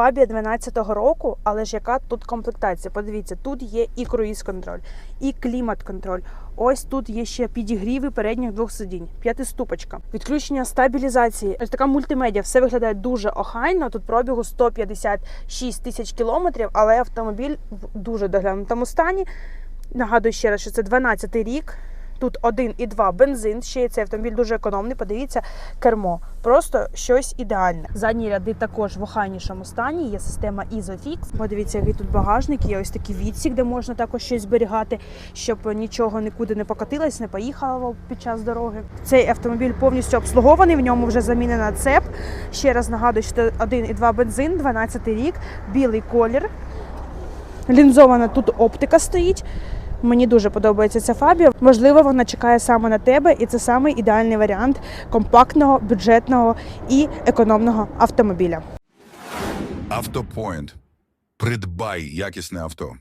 Фабія 12-го року, але ж яка тут комплектація? Подивіться, тут є і круїз-контроль, і клімат-контроль. Ось тут є ще підігріви передніх двох сидінь, п'ятиступочка, відключення стабілізації. Ось така мультимедіа. Все виглядає дуже охайно. Тут пробігу 156 тисяч кілометрів, але автомобіль в дуже доглянутому стані. Нагадую ще раз, що це 12-й рік. Тут 1,2 бензин. Ще цей автомобіль дуже економний. Подивіться, кермо. Просто щось ідеальне. Задні ряди також в охайнішому стані. Є система Isofix. Подивіться, який тут багажник. Є ось такий відсік, де можна також щось зберігати, щоб нічого нікуди не покотилось, не поїхало під час дороги. Цей автомобіль повністю обслугований. В ньому вже замінена цеп. Ще раз нагадую, що це 1,2 бензин, 12 рік, білий колір. Лінзована тут оптика стоїть. Мені дуже подобається ця фабія. Можливо, вона чекає саме на тебе, і це саме ідеальний варіант компактного, бюджетного і економного автомобіля. Автопоінт. Придбай якісне авто.